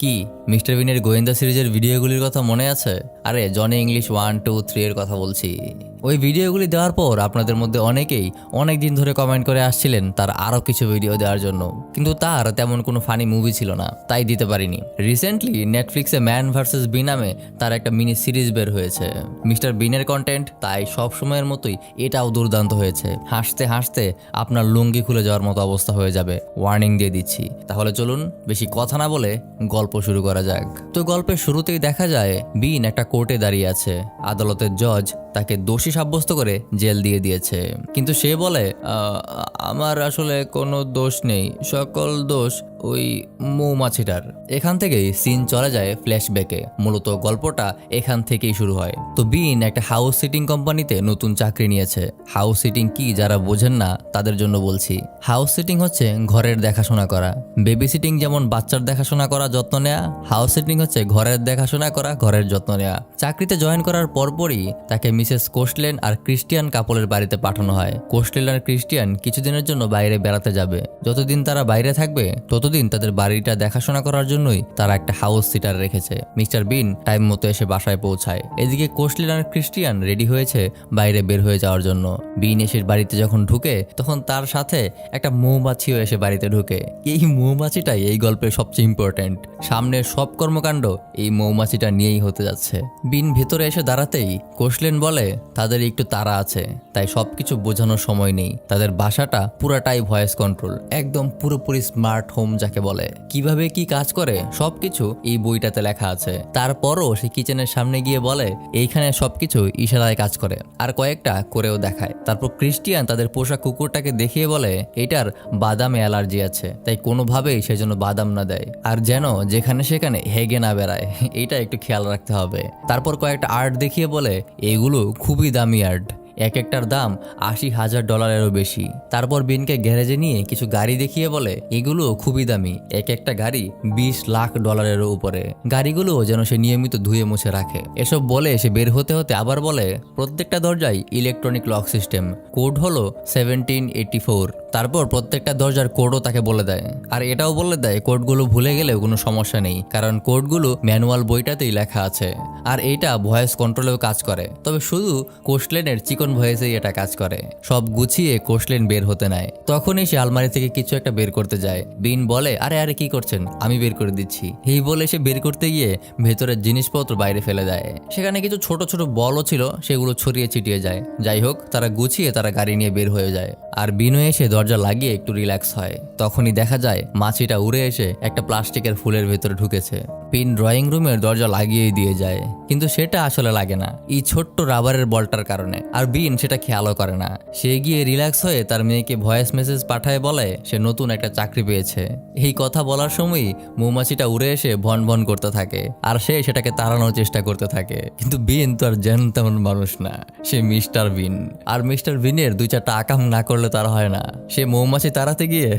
কি? মিস্টার বিনের গোয়েন্দা সিরিজের ভিডিওগুলির কথা মনে আছে? আরে, Johnny English one, two, three এর কথা বলছি। ওই ভিডিওগুলি দেওয়ার পর আপনাদের মধ্যে অনেকেই অনেক দিন ধরে কমেন্ট করে আসছিলেন তার আরও কিছু ভিডিও দেওয়ার জন্য। কিন্তু তার তেমন কোনো ফানি মুভি ছিল না, তাই দিতে পারিনি। রিসেন্টলি নেটফ্লিক্সে ম্যান ভার্সেস বি নামে তার একটা মিনি সিরিজ বের হয়েছে। মিস্টার বিনের কন্টেন্ট তাই সব সময়ের মতোই এটাও দুর্দান্ত হয়েছে। হাসতে হাসতে আপনার লুঙ্গি খুলে যাওয়ার মতো অবস্থা হয়ে যাবে। ওয়ার্নিং দিয়ে দিচ্ছি। তাহলে চলুন বেশি কথা না বলে গল্প শুরু করা যাক। তো গল্পের শুরুতেই দেখা যায় বিন একটা কোর্টে দাঁড়িয়ে আছে। আদালতের জজ তাকে দোষী সাব্যস্ত করে জেল দিয়ে দিয়েছে। কিন্তু সে বলে আমার আসলে কোনো দোষ নেই। সকল দোষ ওই মৌমাছিটার। এখান থেকেই সিন চলে যায় ফ্ল্যাশব্যাকে মূলত গল্পটা এখান থেকেই শুরু হয়। তো বিন একটা হাউস সিটিং কোম্পানিতে নতুন চাকরি নিয়েছে। হাউস সিটিং কি যারা বোঝেন না, তাদের জন্য বলছি। হাউস সিটিং হচ্ছে ঘরের দেখাশোনা করা। বেবি সিটিং যেমন বাচ্চার দেখাশোনা করা যত্ন নেওয়া হাউস সিটিং হচ্ছে ঘরের দেখাশোনা করা, ঘরের যত্ন নেওয়া চাকরিতে জয়েন করার পরপরই তাকে মিসেস কোস্টলেন আর ক্রিস্টিয়ান কাপলের বাড়িতে পাঠানো হয়। কোস্টলেন আর ক্রিস্টিয়ান কিছুদিনের জন্য বাইরে বেড়াতে যাবে। যতদিন তারা বাইরে থাকবে ততদিন তাদের বাড়িটা দেখাশোনা করার জন্যই তারা একটা হাউস সিটার রেখেছে। মিস্টার বিন টাইম মতো এসে বাসায় পৌঁছায়। এদিকে কোস্টলেন আর ক্রিস্টিয়ান রেডি হয়েছে বাইরে বের হয়ে যাওয়ার জন্য। বিন এসে বাড়িতে যখন ঢুকে, তখন তার সাথে একটা মৌমাছিও এসে বাড়িতে ঢুকে। এই মৌমাছিটাই এই গল্পের সবচেয়ে ইম্পর্ট্যান্ট সামনের সব কর্মকাণ্ড এই মৌমাছিটা নিয়েই হতে যাচ্ছে। বিন ভেতরে এসে দাঁড়াতেই কোশলেন বলে, তাদের একটু তারা আছে, তাই সবকিছু বোঝানোর সময় নেই। তাদের বাসাটা পুরাটাই ভয়েস কন্ট্রোল একদম পুরোপুরি স্মার্ট হোম যাকে বলে, কীভাবে কি কাজ করে? সবকিছু এই বইটাতে লেখা আছে। তারপরও সে কিচেনের সামনে গিয়ে বলে, এইখানে সবকিছু ইশারায় কাজ করে। আর কয়েকটা করেও দেখায়। তারপর ক্রিস্টিয়ান তাদের পোষা কুকুরটাকে দেখিয়ে বলে, এটার বাদামে অ্যালার্জি আছে, তাই কোনোভাবেই সেজন্য বাদাম না দেয়। আর যেন যেখানে সেখানে হেগে না বেড়ায়, এটা একটু খেয়াল রাখতে হবে। তারপর কয়েকটা আর্ট দেখিয়ে বলে, এগুলো খুবই দামি আর্ট। এক একটার দাম আশি হাজার ডলারেরও বেশি। তারপর বিনকে গ্যারেজে নিয়ে কিছু গাড়ি দেখিয়ে বলে, এগুলো খুবই দামি। এক একটা গাড়ি বিশ লাখ ডলারেরও উপরে। গাড়িগুলো যেন সে নিয়মিত ধুয়ে মুছে রাখে। এসব বলে সে বের হতে হতে আবার বলে, প্রত্যেকটা দরজায় ইলেকট্রনিক লক সিস্টেম কোড হলো সেভেন্টিন এইটি ফোর তারপর প্রত্যেকটা দরজার কোডও তাকে বলে দেয়। আর এটাও বলে দেয়, কোডগুলো ভুলে গেলেও কোনো সমস্যা নেই, কারণ কোডগুলো ম্যানুয়াল বইটাতেই লেখা আছে। আর এইটা ভয়েস কন্ট্রোলেও কাজ করে। তবে শুধু কোস্টলেনের চিকন ভয়েসেই এটা কাজ করে। সব গুছিয়ে কোস্টলেন বের হতে নেয়। তখনই সে আলমারি থেকে কিছু একটা বের করতে যায়। বিন বলে, আরে আরে, কি করছেন? আমি বের করে দিচ্ছি। এই বলে সে বের করতে গিয়ে ভেতরের জিনিসপত্র বাইরে ফেলে দেয়। সেখানে কিছু ছোট ছোট বলও ছিল, সেগুলো ছড়িয়ে ছিটিয়ে যায়। যাই হোক, তারা গুছিয়ে তারা গাড়ি নিয়ে বের হয়ে যায়। আর বিনু এসে দরজা লাগিয়ে একটু রিল্যাক্স হয়। তখনই দেখা যায়, মাছিটা উড়ে এসে একটা প্লাস্টিকের ফুলের ভেতরে ঢুকেছে। পিন ড্রয়িং রুমের দরজা লাগিয়েই দিয়ে যায়, কিন্তু সেটা আসলে লাগে না। এই ছোট্ট রাবারের বলটার কারণে। আর বিন সেটা খেয়ালও করে না। সে গিয়ে রিল্যাক্স হয়ে তার মেয়েকে ভয়েস মেসেজ পাঠায় বলে, সে নতুন একটা চাকরি পেয়েছে। এই কথা বলার সময়ই মৌমাছিটা উড়ে এসে ভন ভন করতে থাকে, আর সে সেটাকে তাড়ানোর চেষ্টা করতে থাকে। কিন্তু বিন তো আর যেন তেমন মানুষ না। সে মিস্টার বিন। আর মিস্টার বিনের দুই চারটা আকাম না করলে তার হয় না। সে মৌমাছি তাড়াতে গিয়ে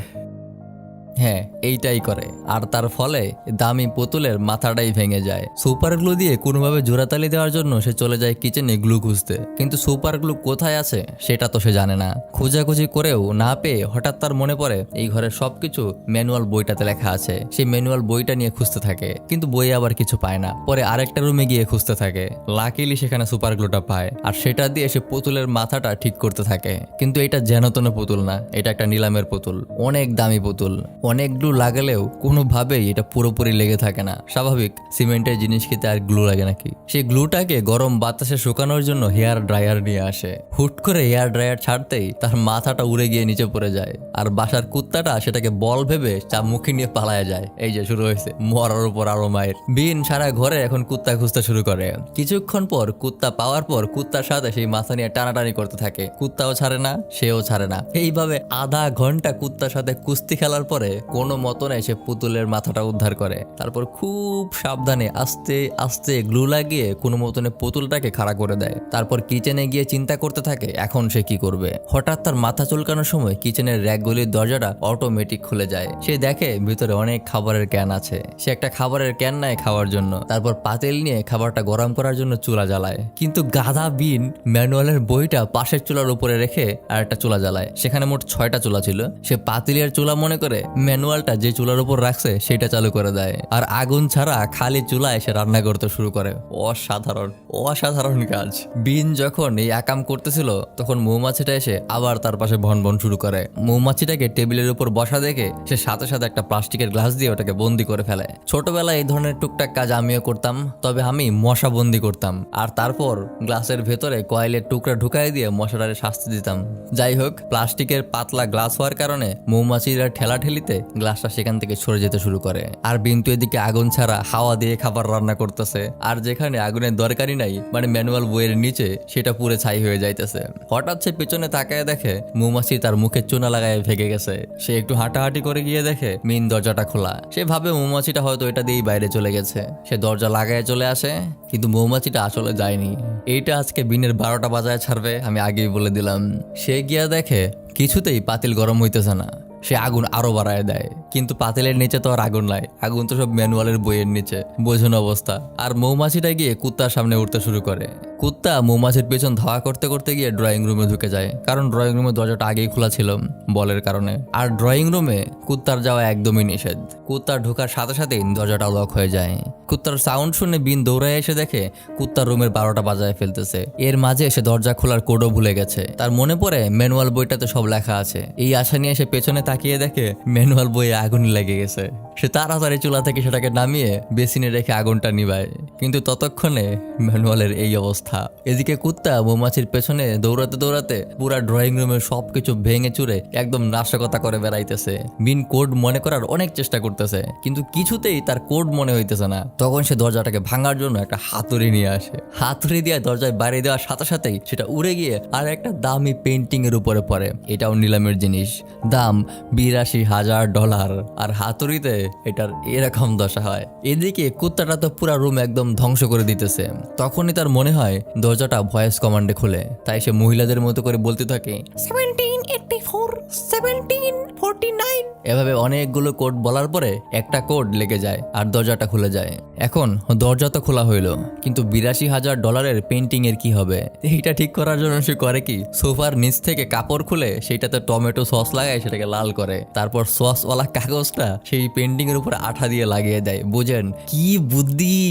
হ্যাঁ এইটাই করে। আর তার ফলে দামি পুতুলের মাথাটাই ভেঙে যায়। সুপার গ্লু দিয়ে কোনোভাবে জোড়াতালি দেওয়ার জন্য সে চলে যায় কিচেনে গ্লু খুঁজতে। কিন্তু সুপার গ্লু কোথায় আছে, সেটা তো সে জানে না। খোঁজাখুঁজি করেও না পেয়ে হঠাৎ তার মনে পড়ে, এই ঘরের সবকিছু ম্যানুয়াল বইটাতে লেখা আছে। সেই ম্যানুয়াল বইটা নিয়ে খুঁজতে থাকে, কিন্তু বই আবার কিছু পায় না। পরে আরেকটা রুমে গিয়ে খুঁজতে থাকে। লাকিলি সেখানে সুপার গ্লুটা পায়, আর সেটা দিয়ে সে পুতুলের মাথাটা ঠিক করতে থাকে। কিন্তু এটা যেন তেন পুতুল না, এটা একটা নিলামের পুতুল, অনেক দামি পুতুল। অনেক গ্লু লাগালেও কোনোভাবেই এটা পুরোপুরি লেগে থাকে না। স্বাভাবিক, সিমেন্টের জিনিস খেতে আর গ্লু লাগে নাকি? সেই গ্লুটাকে গরম বাতাসে শুকানোর জন্য হেয়ার ড্রায়ার নিয়ে আসে। হুট করে হেয়ার ড্রায়ার ছাড়তেই তার মাথাটা উড়ে গিয়ে নিচে পড়ে যায়। আর বাসার কুত্তাটা সেটাকে বল ভেবে চা মুখে নিয়ে পালায় যায়। এই যে শুরু হয়েছে, মরার উপর আরও মায়ের। বিন সারা ঘরে এখন কুত্তা খুঁজতে শুরু করে। কিছুক্ষণ পর কুত্তা পাওয়ার পর কুত্তার সাথে সেই মাথা নিয়ে টানাটানি করতে থাকে। কুত্তাও ছাড়ে না, সেও ছাড়ে না। এইভাবে আধা ঘণ্টা কুত্তার সাথে কুস্তি খেলার পরে কোনো মতনে সে পুতুলের মাথাটা উদ্ধার করে। তারপর খুব সাবধানে আস্তে আস্তে গ্লু লাগিয়ে কোনো মতনে পুতুলটাকে খাড়া করে দেয়। তারপর কিচেনে গিয়ে চিন্তা করতে থাকে, এখন সে কি করবে? হঠাৎ তার মাথা চুলকানোর সময় কিচেনের র্যাকগুলির দরজাটা অটোমেটিক খুলে যায়। সে দেখে ভিতরে অনেক খাবারের ক্যান আছে। সে একটা খাবারের ক্যান নেয় খাওয়ার জন্য। তারপর পাতিল নিয়ে খাবারটা গরম করার জন্য চুলা জ্বালায়। কিন্তু গাধা বিন ম্যানুয়ালের বইটা পাশের চুলার উপরে রেখে আর একটা চুলা জ্বালায়। সেখানে মোট ছয়টা চুলা ছিল। সে পাতিলের চুলা মনে করে ম্যানুয়ালটা যে চুলার উপর রাখছে, সেটা চালু করে দেয়। আর আগুন ছাড়া খালি চুলা এসে রান্না করতে শুরু করে। অসাধারণ অসাধারণ কাজ। বিন যখন এই আকাম করতেছিল, তখন মৌমাছিটা এসে আবার তার পাশে ভন ভন শুরু করে। মৌমাছিটাকে টেবিলের উপর বসা দেখে সে সাথে সাথে একটা প্লাস্টিকের গ্লাস দিয়ে ওটাকে বন্দি করে ফেলে। ছোটবেলায় এই ধরনের টুকটাক কাজ আমিও করতাম, তবে আমি মশা বন্দি করতাম। আর তারপর গ্লাসের ভেতরে কয়েলের টুকরা ঢুকাই দিয়ে মশাটারে শাস্তি দিতাম। যাই হোক, প্লাস্টিকের পাতলা গ্লাস হওয়ার কারণে মৌমাছিরা ঠেলা ঠেলিতে গ্লাসটা সেখান থেকে সরে যেতে শুরু করে। আর বিন্তু এদিকে আগুন ছাড়া হাওয়া দিয়ে খাবার রান্না করতেছে। আর যেখানে আগুনের দরকারই নাই মানে ম্যানুয়াল বইয়ের নিচে, সেটা পুরো ছাই হয়ে যাইতেছে। হঠাৎ সে পেছনে তাকায় দেখে মৌমাছি তার মুখে চুনা লাগায় ভেঙে গেছে। সে একটু হাঁটাহাঁটি করে গিয়ে দেখে মেইন দরজাটা খোলা। সে ভাবে মৌমাছিটা হয়তো এটা দিয়েই বাইরে চলে গেছে। সে দরজা লাগায় চলে আসে, কিন্তু মৌমাছিটা আসলে যায়নি। এইটা আজকে বিনের বারোটা বাজায় ছাড়বে, আমি আগেই বলে দিলাম। সে গিয়া দেখে কিছুতেই পাতিল গরম হইতেছে না। সে আগুন আরও বাড়ায় দেয়। কিন্তু পাতিলের নিচে তো আর আগুন নাই। আগুন তো সব ম্যানুয়ালের বইয়ের নিচে। বোঝুন অবস্থা। আর মৌমাছিটা গিয়ে কুত্তার সামনে উঠতে শুরু করে। কুত্তা মৌমাছির পেছন ধাওয়া করতে করতে গিয়ে ড্রয়িং রুমে ঢুকে যায়। কারণ ড্রয়িং রুমের দরজাটা আগেই খোলা ছিল বলের কারণে। আর ড্রয়িং রুমে কুত্তার যাওয়া একদমই নিষেধ। কুত্তার ঢোকার সাথে সাথেই দরজাটা লক হয়ে যায়। কুত্তার সাউন্ড শুনে বিন দৌড়ায় এসে দেখে কুত্তার রুমের বারোটা বাজায় ফেলতেছে। এর মাঝে এসে দরজা খোলার কোডও ভুলে গেছে। তার মনে পড়ে ম্যানুয়াল বইটাতে সব লেখা আছে। এই আশা নিয়ে সে পেছনে তাকিয়ে দেখে ম্যানুয়াল বইয়ে আগুন লেগে গেছে। সে তাড়াতাড়ি চুলা থেকে সেটাকে নামিয়ে বেসিনে রেখে আগুনটা নিভায়। কিন্তু ততক্ষণে ম্যানুয়ালের এই অবস্থা। এদিকে কুত্তা মৌমাছির পেছনে দৌড়াতে দৌড়াতে পুরা ড্রয়িং রুমের সবকিছু ভেঙে চুরে একদম নাশকতা করে বেড়াইতেছে। বিন কোড মনে করার অনেক চেষ্টা করতেছে। কিন্তু কিছুতেই তার কোড মনে হইতেছে না। তখন সে দরজাটাকে ভাঙার জন্য একটা হাতুড়ি নিয়ে আসে। হাতুড়ি দিয়ে দরজায় বাইরে দেওয়ার সাথে সাথেই সেটা উড়ে গিয়ে আর একটা দামি পেন্টিং এর উপরে পড়ে। এটাও নিলামের জিনিস। দাম বিরাশি হাজার ডলার। আর হাতুড়িতে এটার এরকম দশা হয়। এদিকে কুত্তাটা তো পুরা রুম একদম ধ্বংস করে দিতেছে। তখনই তার মনে হয় দরজাটা ভয়েস কমান্ডে খুলে। তাই সে মহিলাদের মতো করে বলতে থাকে seventeen eighty four seventeen forty nine এভাবে অনেকগুলো কোড বলার পরে একটা কোড লেগে যায় আর দরজাটা খুলে যায়। এখন দরজা তো খোলা হইল, কিন্তু বিরাশি হাজার ডলারের পেন্টিং এর কি হবে? এইটা ঠিক করার জন্য সে করে কি? সোফার নিচ থেকে কাপড় খুলে সেইটাতে টমেটো সস লাগায় সেটাকে লাল করে। তারপর সসওয়ালা কাগজটা সেই পেন্টিং এর উপর আঠা দিয়ে লাগিয়ে দেয়। বুঝেন, কি বুদ্ধি!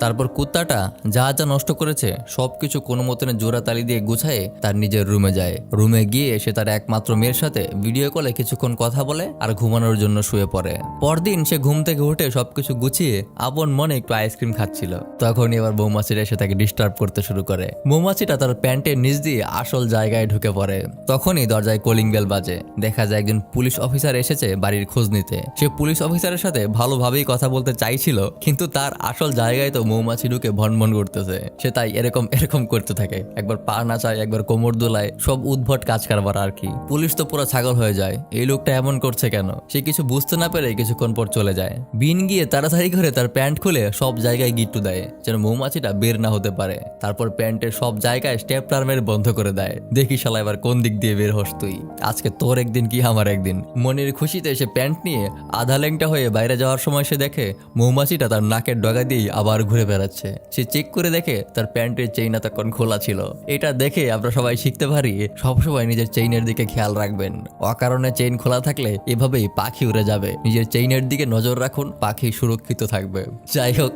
তারপর কুত্তাটা যা যা নষ্ট করেছে, সবকিছু কোনো মতনে জোড়া তালি দিয়ে গুছায়ে তার নিজের রুমে যায়। রুমে গিয়ে সে তার একমাত্র মেয়ের সাথে ভিডিও কলে কিছুক্ষণ কথা বলে আর ঘুমানোর জন্য শুয়ে পড়ে। পরদিন সে ঘুম থেকে উঠে সবকিছু গুছিয়ে আপন মনে একটু আইসক্রিম খাচ্ছিল। তখন এবার মৌমাছিটা এসে তাকে ডিস্টার্ব করতে শুরু করে। মৌমাছিটা তার প্যান্টের নিচ দিয়ে আসল জায়গায় ঢুকে পড়ে। তখনই দরজায় কলিং বেল বাজে। দেখা যায় একজন পুলিশ অফিসার এসেছে বাড়ির খোঁজ নিতে। সে পুলিশ অফিসারের সাথে ভালোভাবেই কথা বলতে চাইছিল, কিন্তু তার আসল জায়গায় তো মৌমাছি ঢুকে ভনভন করতেছে। সে তাই এরকম এরকম করতে থাকে। একবার পা নাচায় একবার কোমর দোলায়, সব উদ্ভট কাজ কারবার আর কি। পুলিশ তো পুরো ছাগল হয়ে যায়। এই লোকটা এমন করছে কেন? সে কিছু বুঝতে না পেরে কিছুক্ষণ পর চলে যায়। বিন গিয়ে তাড়াতাড়ি করে তার প্যান্ট খুলে সব জায়গায় গিট্টু দেয়, যেন মৌমাছিটা বের না হতে পারে। তারপর প্যান্টের সব জায়গায় স্টেপ টার্মের বন্ধ করে দেয়। দেখি শালা এবার কোন দিক দিয়ে বের হস তুই। আজকে তোর একদিন কি আমার একদিন? মনের খুশিতে সে প্যান্ট নিয়ে আধা লেংটা হয়ে বাইরে যাওয়ার সময় সে দেখে মৌমাছিটা তার নাকের ডগা দিয়েই আবার ঘুরে বেড়াচ্ছে। সে চেক করে দেখে তার প্যান্টের চেইন তখন খোলা ছিল। এটা দেখে আমরা সবাই শিখতে পারি, সবসময় নিজের চেইনের দিকে খেয়াল রাখবেন। অকারণে চেইন খোলা থাকলে এভাবেই পাখি উড়ে যাবে। নিজের চেইনের দিকে নজর রাখুন, পাখি সুরক্ষিত থাকবে। যাই হোক,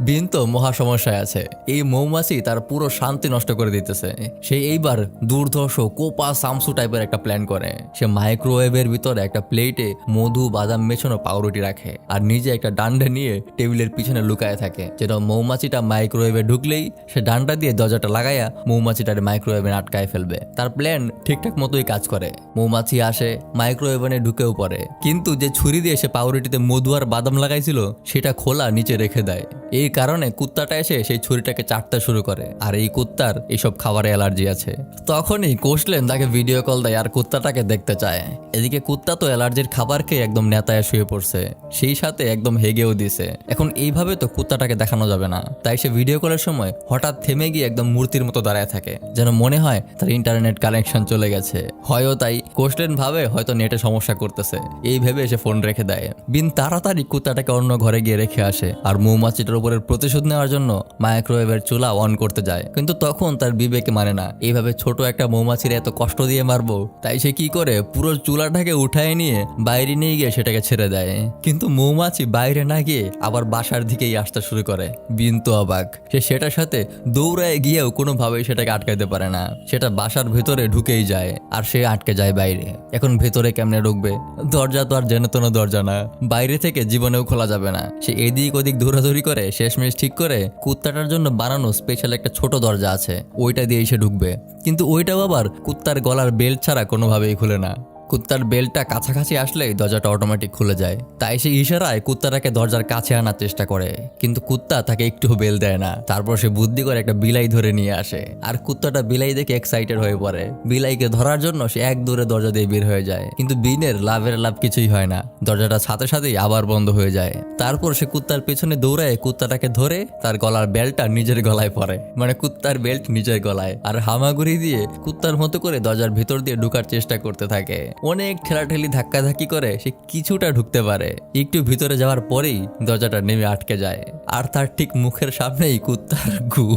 বিন তো মহা সমস্যায় আছে। এই মৌমাছি তার পুরো শান্তি নষ্ট করে দিতেছে। সে এইবার দুর্ধর্ষ কোপা সামসু টাইপের একটা প্ল্যান করে। সে মাইক্রোওয়েভের ভিতরে একটা প্লেটে মধু, বাদাম মেছানো পাউরুটি রাখে। আর নিজে একটা ডান্ডা নিয়ে টেবিলের পিছনে লুকায় থাকে যেন মৌমাছিটা মাইক্রোওয়েভে ঢুকলেই সে ডান্ডা দিয়ে দরজাটা লাগাইয়া মৌমাছিটার মাইক্রোওয়েভে আটকায় ফেলবে। তার প্ল্যান ঠিকঠাক মতোই কাজ করে। মৌমাছি আসে মাইক্রোওয়েভনে ঢুকেও পড়ে। কিন্তু যে ছুরি দিয়ে সে পাউরুটিতে মধু আর বাদাম লাগাইছিল, সেটা খোলা নিচে রেখে দেয়। এই কারণে কুত্তাটা এসে সেই ছুরিটাকে চাটতে শুরু করে। আর এই কুত্তার এইসব খাবারে অ্যালার্জি আছে। তখনই কোষলেন তাকে ভিডিও কল দেয় আর কুত্তাটাকে দেখতে চায়। এদিকে কুত্তা তো অ্যালার্জির খাবার খেয়ে একদম নেতায় শুয়ে পড়ছে। সেই সাথে একদম হেগেও দিছে। এখন এইভাবে তো কুত্তাটাকে দেখানো যাবে না। তাই সে ভিডিও কলের সময় হঠাৎ থেমে গিয়ে একদম মূর্তির মতো দাঁড়ায় থাকে। যেন মনে হয় তার ইন্টারনেট কানেকশন চলে গেছে। হয়ও তাই কোষলেন ভাবে হয়তো নেটে সমস্যা করতেছে। এই ভেবে এসে ফোন রেখে দেয়। বিন তাড়াতাড়ি কুত্তাটাকে অন্য ঘরে গিয়ে রেখে আসে। আর মৌমাছিটার খবরের প্রতিশোধ নেওয়ার জন্য মাইক্রোওয়েভের চুলা অন করতে যায়। কিন্তু তখন তার বিবেকে মানে না, এইভাবে ছোট একটা মৌমাছির এত কষ্ট দিয়ে মারবো, তাই সে কি করে পুরো চুলাটাকে উঠায় নিয়ে বাইরে নিয়ে গিয়ে সেটাকে ছেড়ে দেয়। কিন্তু মৌমাছি বাইরে না গিয়ে আবার বাসার দিকেই আসতে শুরু করে। বিন্তু অবাক, সে সেটার সাথে দৌড়ায় গিয়েও কোনোভাবেই সেটাকে আটকাইতে পারে না। সেটা বাসার ভেতরে ঢুকেই যায়, আর সে আটকে যায় বাইরে। এখন ভেতরে কেমনে ঢুকবে? দরজা তো আর যেন তেন দরজা না। বাইরে থেকে জীবনেও খোলা যাবে না। সে এদিক ওদিক দৌড়াদৌড়ি করে শেষমেশ ঠিক করে কুত্তাটার জন্য বানানো স্পেশাল একটা ছোট দরজা আছে। ওইটা দিয়েই সে ঢুকবে। কিন্তু ওইটাও আবার কুত্তার গলার বেল্ট ছাড়া কোনোভাবেই খুলে না। কুত্তার বেলটা কাছাকাছি আসলেই দরজাটা অটোমেটিক খুলে যায়। তাই সে ইশারায় কুত্তাটাকে দরজার কাছে আনার চেষ্টা করে। কিন্তু কুত্তা তাকে একটু বেল দেয় না। তারপর সে বুদ্ধি করে একটা বিলাই ধরে নিয়ে আসে। আর কুত্তাটা বিলাই দেখে এক্সাইটেড হয়ে পড়ে। বিলাইকে ধরার জন্য সে এক দূরে দরজা দিয়ে বের হয়ে যায়। কিন্তু বিনের লাভের লাভ কিছুই হয় না। দরজাটা সাথে সাথেই আবার বন্ধ হয়ে যায়। তারপর সে কুত্তার পেছনে দৌড়ায় কুত্তাটাকে ধরে তার গলার বেলটা নিজের গলায় পরে মানে কুত্তার বেল্ট নিজের গলায়। আর হামাগুড়ি দিয়ে কুত্তার মতো করে দরজার ভিতর দিয়ে ঢুকার চেষ্টা করতে থাকে। অনেক ঠেলাঠেলি ধাক্কাধাক্কি করে সে কিছুটা ঢুকতে পারে। একটু ভিতরে যাওয়ার পরেই দরজাটা নেমে আটকে যায়। আর তার ঠিক মুখের সামনেই কুত্তার গু।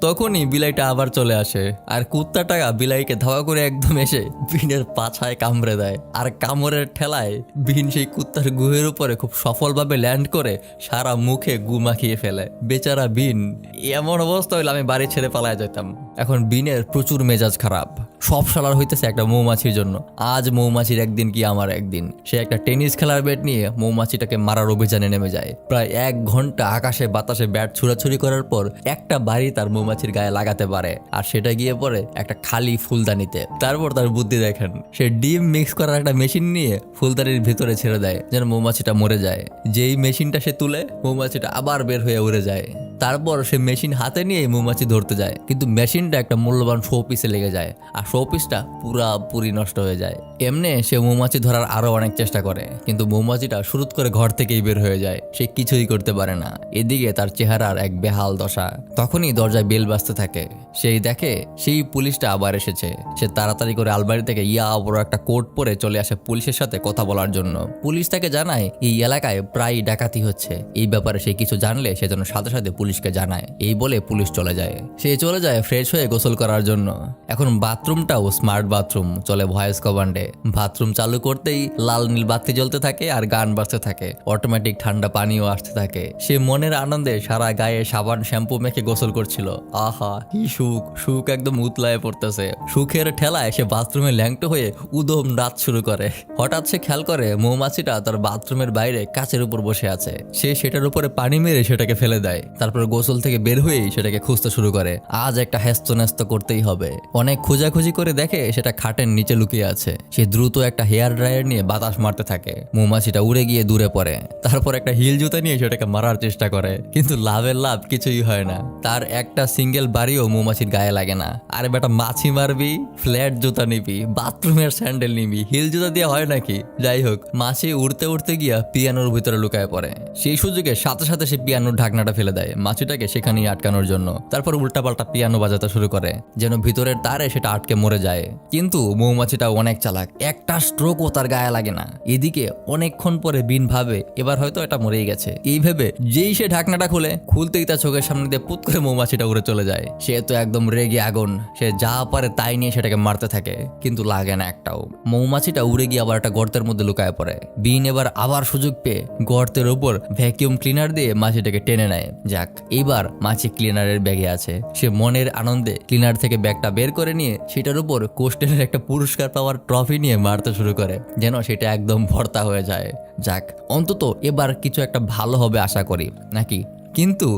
তখনই বিলাইটা আবার চলে আসে। আর কুত্তাটা বিলাইকে ধাওয়া করে একদম এসে বিনের পাছায় কামড়ে দেয়। আর কামড়ের ঠেলায় বিন সেই কুত্তার গুহের উপরে খুব সফলভাবে ল্যান্ড করে সারা মুখে গু মাখিয়ে ফেলে। বেচারা বিন, এমন অবস্থা হইলে আমি বাড়ি ছেড়ে পালায় যেতাম এখন বিনের প্রচুর মেজাজ খারাপ। সব সালার হইতেছে একটা মৌমাছির জন্য। আজ মৌমাছির একদিন কি আমার একদিন? সে একটা টেনিস খেলার ব্যাট নিয়ে মৌমাছিটাকে মারার অভিযানে নেমে যায়। প্রায় এক ঘণ্টা আকাশে বাতাসে ব্যাট ছুড়াছুড়ি করার পর একটা বাড়ি তার মৌমাছির গায়ে লাগাতে পারে আর সেটা গিয়ে পড়ে একটা খালি ফুলদানিতে। তারপর তার বুদ্ধি দেখেন, সে ডিম মিক্স করার একটা মেশিন নিয়ে ফুলদানির ভিতরে ছেড়ে দেয় যেন মৌমাছিটা মরে যায়। যেই মেশিনটা সে তুলে, মৌমাছিটা আবার বের হয়ে উড়ে যায়। তারপর সে মেশিন হাতে নিয়ে মৌমাছি ধরতে যায়। কিন্তু মেশিনটা একটা মূল্যবান শো পিসে লেগে যায় আর শো পিসটা পুরাপুরি নষ্ট হয়ে যায়। এমনি সে মৌমাছি ধরার আরও অনেক চেষ্টা করে, কিন্তু মৌমাছিটা শুরুত করে ঘর থেকেই বের হয়ে যায়। সে কিছুই করতে পারে না। এদিকে তার চেহারার এক বেহাল দশা। তখনই দরজায় বেল বাজতে থাকে। সেই দেখে সেই পুলিশটা আবার এসেছে। সে তাড়াতাড়ি করে আলমারি থেকে ইয়া বড় একটা কোট পরে চলে আসে পুলিশের সাথে কথা বলার জন্য। পুলিশ তাকে জানায়, এই এলাকায় প্রায় ডাকাতি হচ্ছে। এই ব্যাপারে সে কিছু জানলে সে যেন সাথে সাথে পুলিশকে জানায়। এই বলে পুলিশ চলে যায়। সে চলে যায় ফ্রেশ হয়ে গোসল করার জন্য। এখন বাথরুমটাও স্মার্ট বাথরুম চলে ভয়েস কমান্ডে বাথরুম চালু করতেই লাল নীল বাতি জ্বলতে থাকে আর গান বাজতে থাকে। অটোমেটিক ঠান্ডা পানিও আসতে থাকে। সে মনের আনন্দে সারা গায়ে সাবান, শ্যাম্পু মেখে গোসল করছিল। আহা, কি সুখ। সুখ একদম উতলায় পড়তেছে। সুখের ঠেলায় সে বাথরুমে ল্যাংটো হয়ে উদম রাত শুরু করে। হঠাৎ সে খেয়াল করে মৌমাছিটা তার বাথরুমের বাইরে কাচের উপর বসে আছে। সে সেটার উপরে পানি মেরে সেটাকে ফেলে দেয়। তারপর গোসল থেকে বের হয়েই সেটাকে খুঁজতে শুরু করে। আজ একটা হ্যাস্ত ন্যাস্ত করতেই হবে। অনেক খোঁজাখুঁজি করে দেখে সেটা খাটের নিচে লুকিয়ে আছে। সে দ্রুত একটা হেয়ার ড্রায়ার নিয়ে বাতাস মারতে থাকে। মৌমাছিটা উড়ে গিয়ে দূরে পড়ে। তারপর একটা হিল জুতা নিয়ে সেটাকে মারার চেষ্টা করে। কিন্তু লাভের লাভ কিছুই হয় না। তার একটা সিঙ্গেল বাড়িও মৌমাছির গায়ে লাগে না। আরে বেটা, মাছি মারবি, ফ্ল্যাট জুতা নিবি, বাথরুমের স্যান্ডেল নিবি, হিল জুতা দিয়ে হয় নাকি? যাই হোক, মাছি উড়তে উড়তে গিয়া পিয়ানোর ভিতরে লুকায় পড়ে। সেই সুযোগে সাথে সাথে সে পিয়ানোর ঢাকনাটা ফেলে দেয় মাছিটাকে সেখানেই আটকানোর জন্য। তারপর উল্টাপাল্টা পিয়ানো বাজাতে শুরু করে, যেন ভিতরের তারে সেটা আটকে মরে যায়। কিন্তু মৌমাছিটা অনেক চালাক, একটা স্ট্রোকও তার গায়ে লাগে না। এদিকে অনেকক্ষণ পরে বিন ভাবে, এবার হয়তো এটা মরেই গেছে। এই ভেবে যেই সে ঢাকনাটা খুলে, খুলতেই তার চোখের সামনে দিয়ে পুত করে মৌমাছিটা উড়ে চলে যায়। সে তো একদম রেগে আগুন, সে যা পারে তাই নিয়ে সেটাকে মারতে থাকে, কিন্তু লাগে না একটাও। মৌমাছিটা উড়ে গিয়ে আবার একটা গর্তের মধ্যে লুকায় পড়ে। বিন এবার আবার সুযোগ পেয়ে গর্তের উপর ভ্যাকিউম ক্লিনার দিয়ে মাছিটাকে টেনে নেয়। যাক এইবার মাছি ক্লিনারের ব্যাগে আছে। সে মনের আনন্দে ক্লিনার থেকে ব্যাগটা বের করে নিয়ে সেটার উপর কোস্টেনের একটা পুরস্কার পাওয়ার ট্রফি নিয়ে মারতে শুরু করে, যেন সেটা একদম ভর্তা হয়ে যায়। যাক, অন্তত এবার কিছু একটা ভালো হবে আশা করি, নাকি? কিন্তু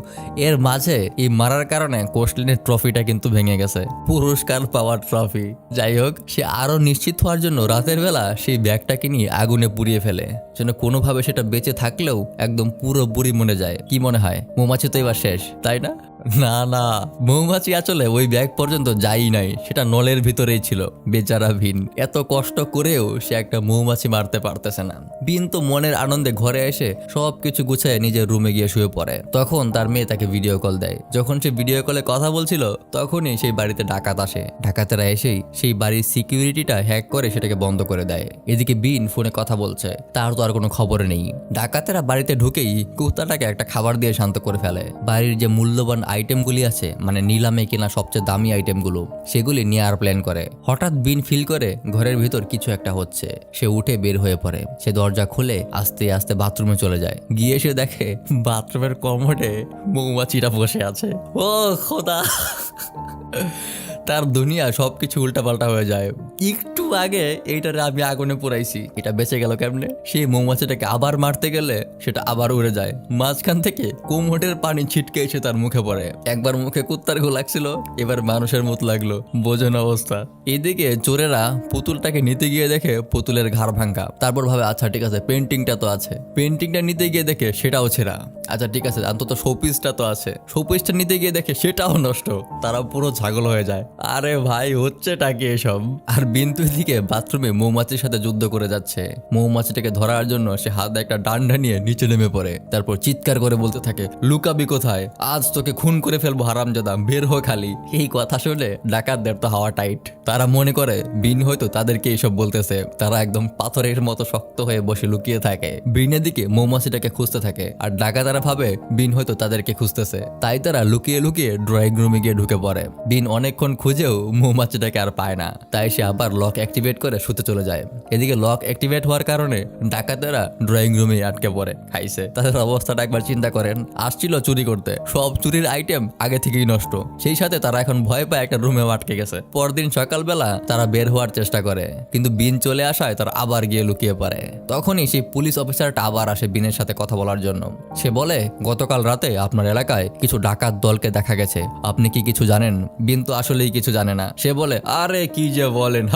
এর মাঝে এই মারার কারণে কোস্টলিনের ট্রফিটা কিন্তু ভেঙে গেছে, পুরস্কার পাওয়ার ট্রফি। যাই হোক, সে আরও নিশ্চিত হওয়ার জন্য রাতের বেলা সেই ব্যাগটাকে নিয়ে আগুনে পুড়িয়ে ফেলে, যেন কোনোভাবে সেটা বেঁচে থাকলেও একদম পুরো বুড়ি মনে যায়, কি মনে হয়? মৌমাছি তো এবার শেষ, তাই না? না না, মৌমাছি আসলে ওই ব্যাগ পর্যন্ত যাই নাই, সেটা নলের ভিতরেই ছিল, বেচারা ভিন। এত কষ্ট করেও সে একটা মৌমাছি মারতে পারতেছে না। বিন তো মনের আনন্দে ঘরে এসে সব কিছু গুছায় নিজের রুমে গিয়ে শুয়ে পড়ে। তখন তার মেয়ে তাকে ভিডিও কল দেয়। যখন সে ভিডিও কলে কথা বলছিল, তখনই সেই বাড়িতে ডাকাত আসে। ডাকাতেরা এসেই সেই বাড়ির সিকিউরিটিটা হ্যাক করে সেটাকে বন্ধ করে দেয়। এদিকে বিন ফোনে কথা বলছে, তার তো আর কোনো খবর নেই। ডাকাতেরা বাড়িতে ঢুকেই কুত্তাটাকে একটা খাবার দিয়ে শান্ত করে ফেলে। বাড়ির যে মূল্যবান আইটেমগুলি আছে মানে নিলামে কেনা সবচেয়ে দামি আইটেমগুলো সেগুলি নেওয়ার প্ল্যান করে। হঠাৎ বিন ফিল করে ঘরের ভিতর কিছু একটা হচ্ছে। সে উঠে বের হয়ে পড়ে। সে দরজা খুলে আস্তে আস্তে বাথরুমে চলে যায়। গিয়ে সে দেখে বাথরুমের কমোডে মৌমাছিটা বসে আছে। ও খোদা! তার দুনিয়া সবকিছু উল্টাপাল্টা হয়ে যায়। একটু আগে এইটারে আমি আগুনে পুরাইছি। এটা বেঁচে গেল কেমনে? সেই মৌমাছিটাকে আবার মারতে গেলে সেটা আবার উড়ে যায়। মাঝখান থেকে কুমোটের পানি ছিটকে এসে তার মুখে পড়ে। একবার মুখে কুত্তার গো লাগছিল, এবার মানুষের মতো লাগল। বোঝেন অবস্থা। এদিকে চোরেরা পুতুলটাকে নিতে গিয়ে দেখে পুতুলের ঘাড় ভাঙ্গা। তারপর ভাবে আচ্ছা ঠিক আছে পেন্টিংটা তো আছে। পেন্টিংটা নিতে গিয়ে দেখে সেটাও ছেঁড়া। আচ্ছা ঠিক আছে, অন্তত শোপিসটা তো আছে। শোপিসটা নিতে গিয়ে দেখে সেটাও নষ্ট। তারা পুরো ছাগল হয়ে যায়। আরে ভাই, হচ্ছেটা কি এসব? আর বিন্তু দিকে বাথরুমে মৌমাছির সাথে যুদ্ধ করে যাচ্ছে। মৌমাছিটাকে ধরার জন্য সে হাতে একটা ডান্ডা নিয়ে নিচে নেমে পড়ে। তারপর চিৎকার করে বলতে থাকে, লুকাবি কোথায়? আজ তোকে খুন করে ফেলব, হারামজাদা, বের হো খালি। এই কথা শুনে ডাকাতদের তো হাওয়া টাইট। তারা মনে করে, বিন হয়তো তাদেরকে এইসব বলতেছে। তারা একদম পাথরের মতো শক্ত হয়ে বসে লুকিয়ে থাকে। বিনের দিকে মৌমাছিটাকে খুঁজতে থাকে। আর ডাকাতারা ভাবে বিন হয়তো তাদেরকে খুঁজতেছে। তাই তারা লুকিয়ে লুকিয়ে ড্রয়িং রুমে গিয়ে ঢুকে পড়ে। বিন অনেকক্ষণ খুঁজেও মৌমাছিটাকে আর পায় না। তাই সে আবার লক অ্যাক্টিভেট করে শুতে চলে যায়। এদিকে লক অ্যাক্টিভেট হওয়ার কারণে ডাকাতেরা ড্রয়িং রুমে আটকে পড়ে, খাইছে। তাদের অবস্থাটা একবার চিন্তা করেন। আসছিল চুরি করতে। সব চুরির আইটেম আগে থেকেই নষ্ট। সেই সাথে তারা এখন ভয় পায় একটা রুমে আটকে গেছে। পরদিন সকালবেলা তারা বের হওয়ার চেষ্টা করে। কিন্তু বিন চলে আসায় তারা আবার গিয়ে লুকিয়ে পড়ে। তখনই সেই পুলিশ অফিসারটা আবার আসে বিনের সাথে কথা বলার জন্য। সে বলে, গতকাল রাতে আপনার এলাকায় কিছু ডাকাত দলকে দেখা গেছে। আপনি কি কিছু জানেন? বিন তো আসলেই কিছু জানে না। সে বলে, আরে কি যে বলেন।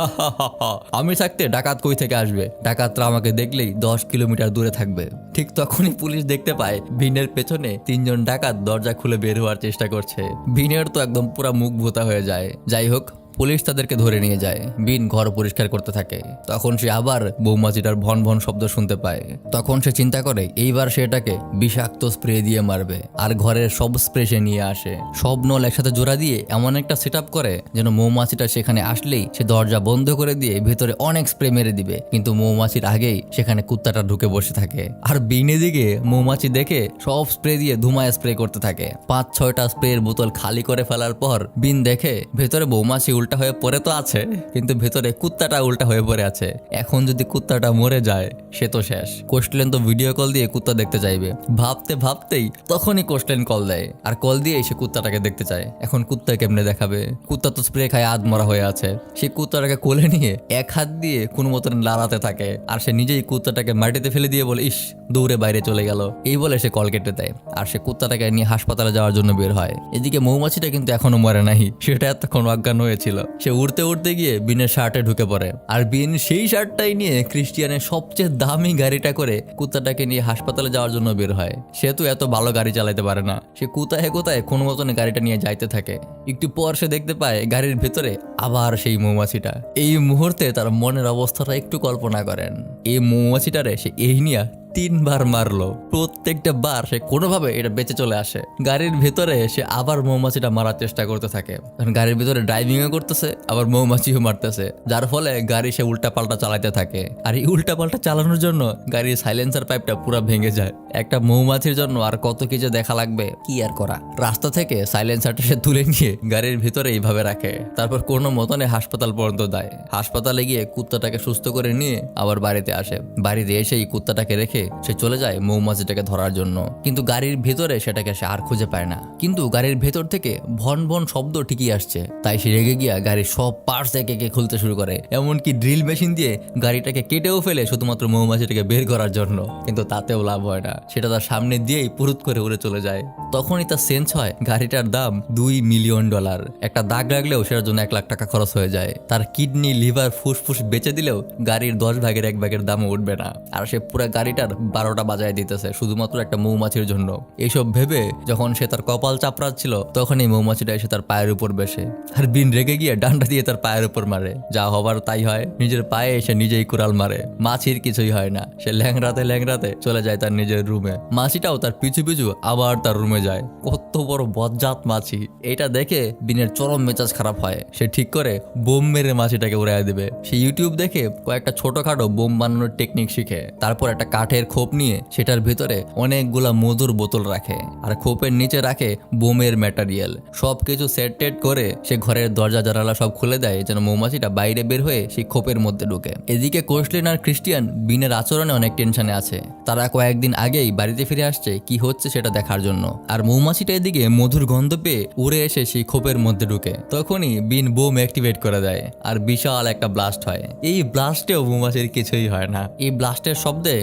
আমি থাকতে ডাকাত কই থেকে আসবে? ডাকাতরা আমাকে দেখলেই দশ কিলোমিটার দূরে থাকবে। ঠিক তখনই পুলিশ দেখতে পায়, ভিনের পেছনে তিনজন ডাকাত দরজা খুলে বের হওয়ার চেষ্টা করছে। ভিনের তো একদম পুরা মুখ ভোতা হয়ে যায়। যাই হোক পুলিশ তাদেরকে ধরে নিয়ে যায়। বিন ঘর পরিষ্কার করতে থাকে। তখন সে আবার বৌমাছিটার ভন ভন শব্দ শুনতে পায়। তখন সে চিন্তা করে, এইবার সে এটাকে বিষাক্ত স্প্রে দিয়ে মারবে। আর ঘরের সব স্প্রে সে নিয়ে আসে। সব নল একসাথে জোড়া দিয়ে এমন একটা সেট করে, যেন মৌমাছিটা সেখানে আসলেই সে দরজা বন্ধ করে দিয়ে ভেতরে অনেক স্প্রে মেরে দিবে। কিন্তু মৌমাছির আগেই সেখানে কুত্তাটা ঢুকে বসে থাকে। আর বিনে দিকে মৌমাছি দেখে সব স্প্রে দিয়ে ধুমায় স্প্রে করতে থাকে। পাঁচ ছয়টা স্প্রের বোতল খালি করে ফেলার পর বিন দেখে ভেতরে মৌমাছি উল্টা হয়ে পড়ে তো আছে, কিন্তু ভেতরে কুত্তাটা উল্টা হয়ে পড়ে আছে। এখন যদি কুত্তাটা মরে যায়, সে তো শেষ। কোস্টলেন তো ভিডিও কল দিয়ে কুত্তা দেখতে চাইবে। ভাবতে ভাবতেই তখনই কোস্টলেন কল দেয়, আর কল দিয়ে সে কুত্তাটাকে দেখতে চায়। এখন কুত্তা কেমনে দেখাবে? কুত্তা তো স্প্রে খায় আধ মরা হয়ে আছে। সে কুত্তাটাকে কোলে নিয়ে এক হাত দিয়ে কোনো মতন লাড়াতে থাকে, আর সে নিজেই কুত্তাটাকে মাটিতে ফেলে দিয়ে বলে, ইস, দৌড়ে বাইরে চলে গেল। এই বলে সে কল কেটে দেয়, আর সে কুত্তাটাকে নিয়ে হাসপাতালে যাওয়ার জন্য বের হয়। এদিকে মৌমাছিটা কিন্তু এখনও মরে নাই। সেটা এতক্ষণ অজ্ঞান হয়েছিল। সে উড়তে উড়তে গিয়ে বিনের শার্টে ঢুকে পড়ে। আর বিন সেই শার্টটাই নিয়ে ক্রিস্টিয়ানের সবচেয়ে দামি গাড়িটা করে কুত্তাটাকে নিয়ে হাসপাতালে যাওয়ার জন্য বের হয়। সে তো এত ভালো গাড়ি চালাতে পারে না। সে কোথায় কোথায় কোনো মতনে গাড়িটা নিয়ে যাইতে থাকে। একটু পর সে দেখতে পায় গাড়ির ভেতরে আবার সেই মৌমাছিটা। এই মুহূর্তে তার মনের অবস্থাটা একটু কল্পনা করেন। এই মৌমাছিটারে সে এই নিয়ে তিনবার মারলো। প্রত্যেকটা বার সে কোনোভাবে এটা বেঁচে চলে আসে। গাড়ির ভেতরে সে আবার মৌমাছিটা মারার চেষ্টা করতে থাকে। কারণ গাড়ির ভিতরে ড্রাইভিংও করতেছে, আবার মৌমাছিও মারতেছে। যার ফলে গাড়ি সে উল্টা পাল্টা চালাতে থাকে। আর এই উল্টা পাল্টা চালানোর জন্য গাড়ির সাইলেন্সার পাইপটা পুরো ভেঙে যায়। একটা মৌমাছির জন্য আর কত কিছু দেখা লাগবে, কি আর করা? রাস্তা থেকে সাইলেন্সারটা সে তুলে নিয়ে গাড়ির ভিতরে এইভাবে রাখে। তারপর কোনো মতনে হাসপাতাল পর্যন্ত দেয়। হাসপাতালে গিয়ে কুত্তাটাকে সুস্থ করে নিয়ে আবার বাড়িতে আসে। বাড়িতে এসেই কুত্তাটাকে রেখে সে চলে যায় মৌমাছিটাকে ধরার জন্য। কিন্তু গাড়ির ভেতরে সেটাকে সে আর খুঁজে পায় না। কিন্তু গাড়ির ভেতর থেকে ভন ভন শব্দ ঠিকই আসছে। তাই সে রেগে গিয়া গাড়ির সব পার্টস একে একে খুলতে শুরু করে। এমনকি ড্রিল মেশিন দিয়ে গাড়িটাকে কেটেও ফেলে শুধুমাত্র মৌমাছিটাকে বের করার জন্য। কিন্তু তাতেও লাভ হয় না। সেটা তার সামনে দিয়েই পুরুত করে উড়ে চলে যায়। তখনই তার সেন্স হয় গাড়িটার দাম দুই মিলিয়ন ডলার একটা দাগ লাগলেও সেটার জন্য এক লাখ টাকা খরচ হয়ে যায়। তার কিডনি লিভার ফুসফুস বেচে দিলেও গাড়ির দশ ভাগের এক ভাগের দামও উঠবে না। আর সে পুরো গাড়িটার বারোটা বাজায় দিতেছে, শুধুমাত্র একটা মৌমাছির জন্য। এইসব ভেবে যখন সে তার কপাল চাপড়াচ্ছিল তখন এই মৌমাছিটা এসে তার পায়ের উপর বেসে। আর বিন রেগে গিয়ে ডান্ডা দিয়ে তার পায়ের উপর মারে। যা হবার তাই হয়, নিজের পায়ে এসে নিজেই কুড়াল মারে। মাছির কিছুই হয় না, সে ল্যাংরাতে ল্যাংরাতে চলে যায় তার নিজের রুমে। মাছিটাও তার পিছু পিছু আবার তার রুমে যায়। কত বড় বজ্জাত মাছি। এটা দেখে বিনের চরম মেজাজ খারাপ হয়। সে ঠিক করে বোম মেরে মাছিটাকে উড়াই দেবে। সে ইউটিউব দেখে কয়েকটা ছোটখাটো বোম বানানোর টেকনিক শিখে। তারপর একটা কাঠের খোপ নিয়ে সেটার ভিতরে অনেকগুলা মধুর বোতল রাখে আর খোপের নিচে রাখে বোমের ম্যাটারিয়াল। সব কিছু সেট করে সে ঘরের দরজা, জানালা সব খুলে দেয় যেন মৌমাছিটা বাইরে বের হয়ে সেই খোপের মধ্যে ঢুকে। এদিকে কোস্টলিন আর খ্রিস্টিয়ান বিনের আচরণে অনেক টেনশনে আছে। তারা কয়েকদিন আগেই বাড়িতে ফিরে আসছে কি হচ্ছে সেটা দেখার জন্য। আর মৌমাছিটা এদিকে মধুর গন্ধ পেয়ে উড়ে এসে সেই খোপের মধ্যে ঢুকে। তখনই বিন বোম অ্যাক্টিভেট করে দেয় আর বিশাল একটা ব্লাস্ট হয়। এই ব্লাস্টেও মৌমাছির কিছুই হয় না। এই ব্লাস্টের শব্দে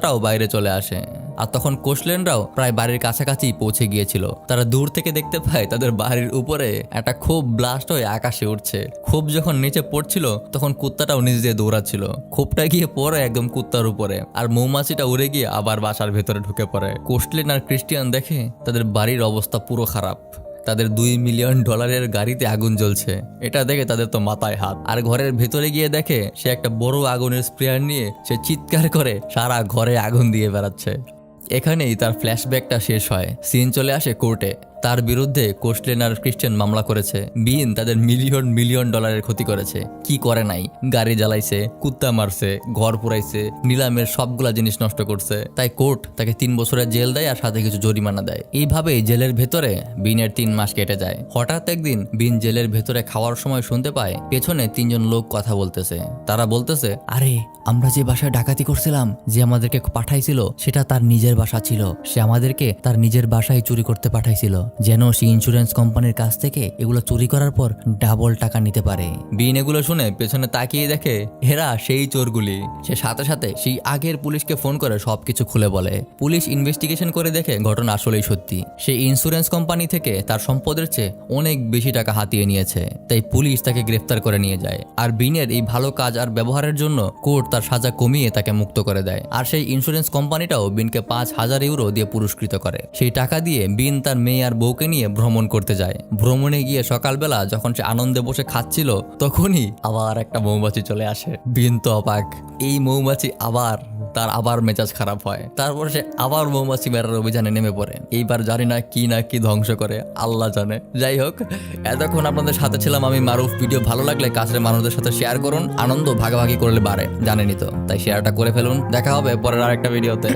কুত্তাটাও বাইরে চলে আসে। আর তখন কোস্টল্যান্ডরাও প্রায় বাড়ির কাছাকাছি পৌঁছে গিয়েছিল। তারা দূর থেকে দেখতে পায় তাদের বাড়ির উপরে একটা খুব ব্লাস্ট হয়ে আকাশে উঠছে খুব যখন নিচে পড়ছিল, তখন কুত্তাটাও নিচ দিয়ে দৌড়াচ্ছিল। খুবটা গিয়ে পড়ে একদম কুত্তার উপরে। আর মৌমাছিটা উড়ে গিয়ে আবার বাসার ভেতরে ঢুকে পড়ে। কোস্টলেন আর ক্রিস্টিয়ান দেখে তাদের বাড়ির অবস্থা পুরো খারাপ। তাদের দুই মিলিয়ন ডলারের গাড়িতে আগুন জ্বলছে। এটা দেখে তাদের তো মাথায় হাত। আর ঘরের ভেতরে গিয়ে দেখে সে একটা বড় আগুনের স্প্রেয়ার নিয়ে সে চিৎকার করে সারা ঘরে আগুন দিয়ে বেড়াচ্ছে। এখানেই তার ফ্ল্যাশব্যাকটা শেষ হয়। সিন চলে আসে কোর্টে। তার বিরুদ্ধে কোস্টলেন আর ক্রিশ্চিয়ান মামলা করেছে। বিন তাদের মিলিয়ন মিলিয়ন ডলারের ক্ষতি করেছে। কি করে নাই? গাড়ি জ্বালাইছে, কুত্তা মারছে, ঘর পুরাইছে, নিলামের সবগুলা জিনিস নষ্ট করছে। তাই কোর্ট তাকে তিন বছরের জেল দেয় আর সাথে কিছু জরিমানা দেয়। এইভাবেই জেলের ভেতরে বিনের তিন মাস কেটে যায়। হঠাৎ একদিন বিন জেলের ভেতরে খাওয়ার সময় শুনতে পায়, পেছনে তিনজন লোক কথা বলতেছে। তারা বলতেছে, আরে, আমরা যে বাসায় ডাকাতি করছিলাম, যে আমাদেরকে পাঠাইছিল, সেটা তার নিজের বাসা ছিল। সে আমাদেরকে তার নিজের বাসায় চুরি করতে পাঠাইছিল। যেন সে ইন্স্যুরেন্স কোম্পানির কাছ থেকে এগুলো চুরি করার পর ডাবল টাকা নিতে পারে। বিন এগুলো শুনে পেছনে তাকিয়ে দেখে হেরা সেই চোরগুলি। সে সাথে সাথে সেই আগের পুলিশকে ফোন করে সবকিছু খুলে বলে। পুলিশ ইনভেস্টিগেশন করে দেখে ঘটনা আসলেই সত্যি। সে ইন্স্যুরেন্স কোম্পানি থেকে তার সম্পদের চেয়ে অনেক বেশি টাকা হাতিয়ে নিয়েছে। তাই পুলিশ তাকে গ্রেফতার করে নিয়ে যায়। আর বিনের এই ভালো কাজ আর ব্যবহারের জন্য কোর্ট তার সাজা কমিয়ে তাকে মুক্ত করে দেয়। আর সেই ইন্স্যুরেন্স কোম্পানিটাও বিনকে পাঁচ হাজার ইউরো দিয়ে পুরস্কৃত করে। সেই টাকা দিয়ে বিন তার মেয়ে আর বউকে নিয়ে ভ্রমণ করতে যায়। ভ্রমণে গিয়ে সকালবেলা যখন সে আনন্দে বসে খাচ্ছিল, তখনই আবার একটা মৌমাছি চলে আসে। বিন তো অবাক। এই মৌমাছি আবার, তার আবার মেজাজ খারাপ হয়। তারপর সে আবার মৌমাছি মেরার অভিযানে নেমে পড়ে। এইবার জানি না কি না কি ধ্বংস করে, আল্লাহ জানে। যাই হোক, এতক্ষণ আপনাদের সাথে ছিলাম আমি মারুফ। ভিডিও ভালো লাগলে কাছের মানুষদের সাথে শেয়ার করুন। আনন্দ ভাগাভাগি করলে বাড়ে জানেনি তো। তাই শেয়ারটা করে ফেলুন। দেখা হবে পরের আরেকটা ভিডিওতে।